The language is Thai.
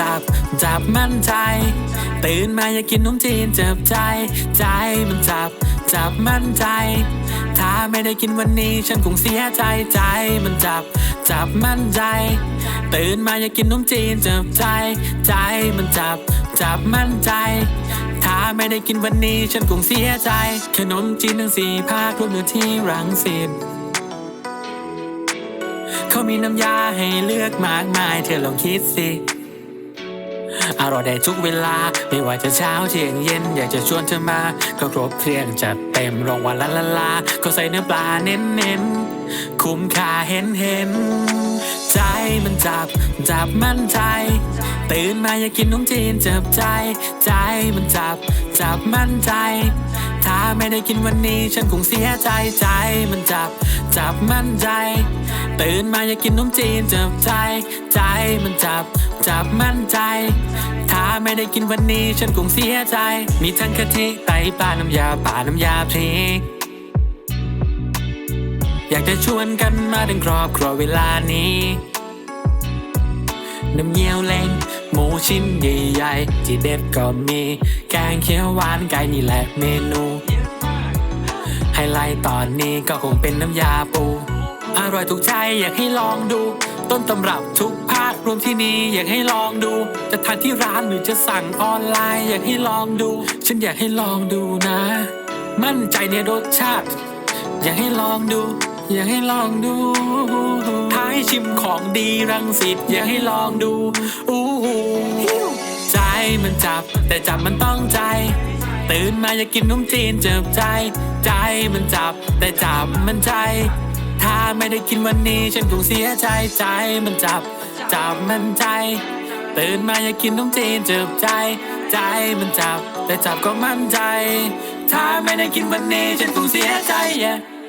จับ จับมั่นใจ ตื่นมาอยากกินนมจีนเจ็บใจ ใจมันจับ จับมั่นใจ ถ้าไม่ได้กินวันนี้ฉันคงเสียใจ ใจมันจับ จับมั่นใจ ตื่นมาอยากกินนมจีนเจ็บใจ ใจมันจับ จับมั่นใจถ้าไม่ได้กินวันนี้ฉันคงเสียใจ ขนมจีนทั้งสี่ภาครวมอยู่ที่รังสิตเขามีน้ำยาให้เลือกมากมาย เธอลองคิดสิ อร่อยได้ทุกเวลา ไม่ว่าจะเช้าเที่ยงเย็น อยากจะชวนเธอมา ก็ครบเครื่องจัดเต็มรองวันละละลา ก็ใส่เนื้อปลาเน้นเน้นๆคุ้มค่าเห็นเห็นๆใจมันจับ จับมั่นใจ ตื่นมาอยากกินนมจีนจับใจ ใจมันจับ จับมั่นใจ ถ้าไม่ได้กินวันนี้ฉันคงเสียใจใจมันจับ จับมั่นใจ ตื่นมาอยากกินนมจีนจับใจ ใจมันจับ จับมั่นใจ ถ้าไม่ได้กินวันนี้ฉันคงเสียใจ มีทั้งกะทิไตปลาน้ำยาป่าน้ำยาพริกอยากจะชวนกันมาถึงครอบครัวเวลานี้ น้ำเงี้ยวเล้งหมูชิ้นใหญ่ๆที่เด็ดก็มี แกงเขียวหวานไก่นี่แหละเมนู ไฮไลท์ตอนนี้ก็คงเป็นน้ำยาปู อร่อยถูกใจอยากให้ลองดู ต้นตำรับทุกภาครวมที่นี่อยากให้ลองดู จะทานที่ร้านหรือจะสั่งออนไลน์ อยากให้ลองดู ฉันอยากให้ลองดูนะ มั่นใจในรสชาติ อยากให้ลองดู อยากให้ลองดูท้ายชิมของดีรังสิตอยากให้ลองดูอู้หูใจมันจับ แต่จับมันต้องใจตื่นมาอยากกินนมจีนเจ็บใจ ใจมันจับ แต่จับมันใจ ถ้าไม่ได้กินวันนี้ฉันคงเสียใจใจมันจับ จับมันใจ ตื่นมาอยากกินนมจีนเจ็บใจ ใจมันจับ แต่จับก็มั่นใจ ถ้าไม่ได้กินวันนี้ฉันคงเสียใจ yeah